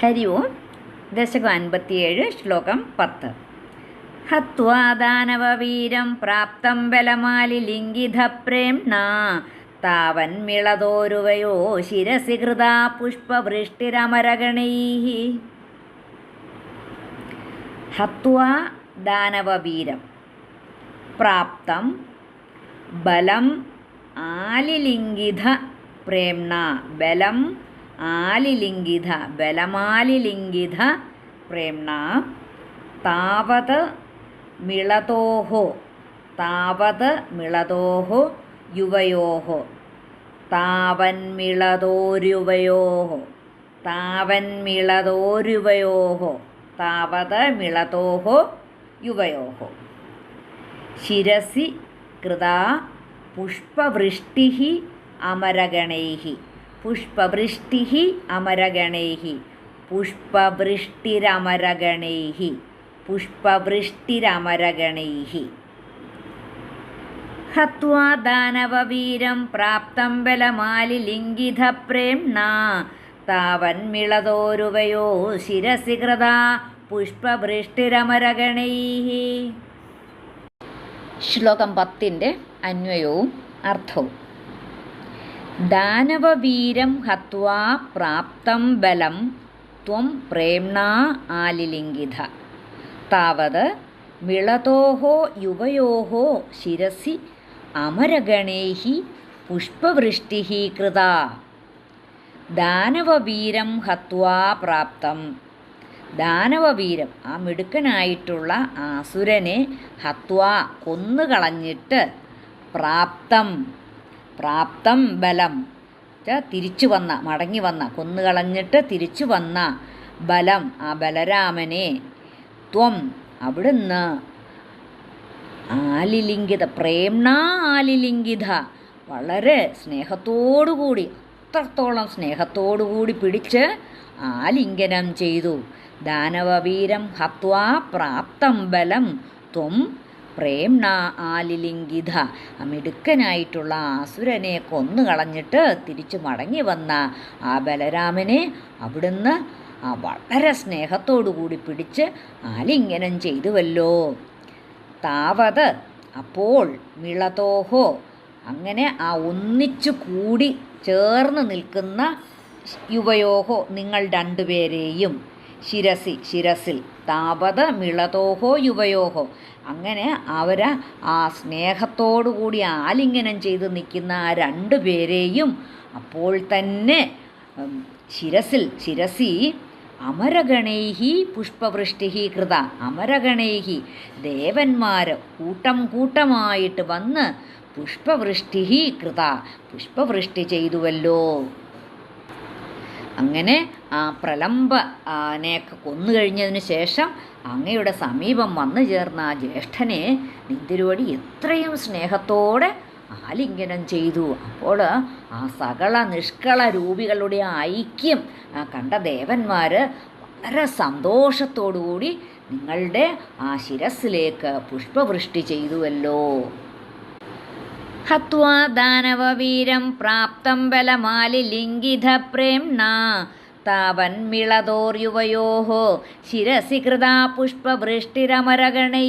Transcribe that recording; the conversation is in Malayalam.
ഹരി ഓം. ദശകം അൻപത്തിയേഴ് ശ്ലോകം പത്ത്. ഹത്വാദാനവീരം പ്രാപ്തം ബലമാലി ലിംഗിത താവൻ താവന്മിളതോരുവയോ ശിരസി കൃതാ പുഷ്പവൃഷ്ടിരമരഗണൈ ഹത്വാ ദാനവീരം പ്രാപ്തം ബലം ആലിലിംഗിത പ്രേംണ. ബലം ആലിലിംഗിത ബലമാലിലിംഗിത പ്രേംണ. താവത് മിളതോഹോ താവത് മിളതോഹോ യുവയോഹോ. താവന്മിളതോരുവയോഹോ താവന്മിളതോരുവയോഹോ താവത് മിളതോഹോ യുവയോഹോ. ശിരസി കൃതാ പുഷ്പവൃഷ്ടി അമരഗണൈ പുഷ്പവൃഷ്ടി അമരഗണൈ. പുഷ്പവൃഷ്ടിരമരഗണൈ. പുഷ്പവൃഷ്ടിരമരഗണൈ. ഹത്വാ ദാനവവീരം പ്രാപ്തം ബലമാലിലിംഗിത പ്രേംണ താവന്മിളതോരുവയോ ശിരസി കൃതാ പുഷ്പവൃഷ്ടിരമരഗണൈ. ശ്ലോകം പത്തിന്റെ അന്വയവും അർത്ഥവും. ദാനവവീരം ഹത്വാ പ്രാപ്തം ബലം ത്വം പ്രേംണാ ആലിലിംഗിത. താവത് മിളതോഹോ യുവയോഹോ ശിരസി അമരഗണൈः പുഷ്പവൃഷ്ടിः കൃതാ. ദാനവീരം ഹത്വാ പ്രാപ്തം. ദാനവീരം ആ മിടുക്കനായിട്ടുള്ള ആസുരനെ ഹത്വാ കൊന്നുകളഞ്ഞിട്ട് പ്രാപ്തം. പ്രാപ്തം ബലം. തിരിച്ചു വന്ന മടങ്ങി വന്ന കൊന്നുകളഞ്ഞിട്ട് തിരിച്ചു വന്ന ബലം ആ ബലരാമനെ. ത്വം അവിടുന്ന് ആലിലിംഗിത പ്രേംണ ആലിലിംഗിത വളരെ സ്നേഹത്തോടുകൂടി അത്രത്തോളം സ്നേഹത്തോടുകൂടി പിടിച്ച് ആലിംഗനം ചെയ്തു. ദാനവീരം ഹത്വാ പ്രാപ്തം ബലം ത്വം പ്രേംണ ആലിലിംഗിത മിടുക്കനായിട്ടുള്ള ആസുരനെ കൊന്നുകളഞ്ഞിട്ട് തിരിച്ചു മടങ്ങി വന്ന ആ ബലരാമനെ അവിടുന്ന് വളരെ സ്നേഹത്തോടു കൂടി പിടിച്ച് ആലിംഗനം ചെയ്തുവല്ലോ. താവത് അപ്പോൾ മിളതോഹോ അങ്ങനെ ആ ഒന്നിച്ചു കൂടി ചേർന്ന് നിൽക്കുന്ന യുവയോഹോ നിങ്ങൾ രണ്ടുപേരെയും ശിരസി ശിരസിൽ. താപത മിളതോഹോ യുവയോഹോ. അങ്ങനെ അവർ ആ സ്നേഹത്തോടുകൂടി ആലിംഗനം ചെയ്ത് നിൽക്കുന്ന ആ രണ്ടു പേരെയും അപ്പോൾ തന്നെ ശിരസിൽ ശിരസി അമരഗണൈഹി പുഷ്പവൃഷ്ടി കൃത. അമരഗണൈഹി ദേവന്മാർ കൂട്ടം കൂട്ടമായിട്ട് വന്ന് പുഷ്പവൃഷ്ടി കൃത. പുഷ്പവൃഷ്ടി ചെയ്തുവല്ലോ. അങ്ങനെ ആ പ്രലംബ ആനയൊക്കെ കൊന്നു കഴിഞ്ഞതിന് ശേഷം അങ്ങയുടെ സമീപം വന്നു ചേർന്ന ആ ജ്യേഷ്ഠനെ നിന്തിരുവടി എത്രയും സ്നേഹത്തോടെ ആലിംഗനം ചെയ്തു. അപ്പോൾ ആ സകല നിഷ്കള രൂപികളുടെ ഐക്യം കണ്ട ദേവന്മാർ വളരെ സന്തോഷത്തോടുകൂടി നിങ്ങളുടെ ആ ശിരസിലേക്ക് പുഷ്പവൃഷ്ടി ചെയ്തുവല്ലോ. ഹത്വാ ദാനവീരം പ്രാപ്തം ബലമാലിലിംഗിത പ്രേംണ. താവന്മിളതോർയുവയോ ശിരസി കൃതാ പുഷ്പവൃഷ്ടിരമരഗണൈ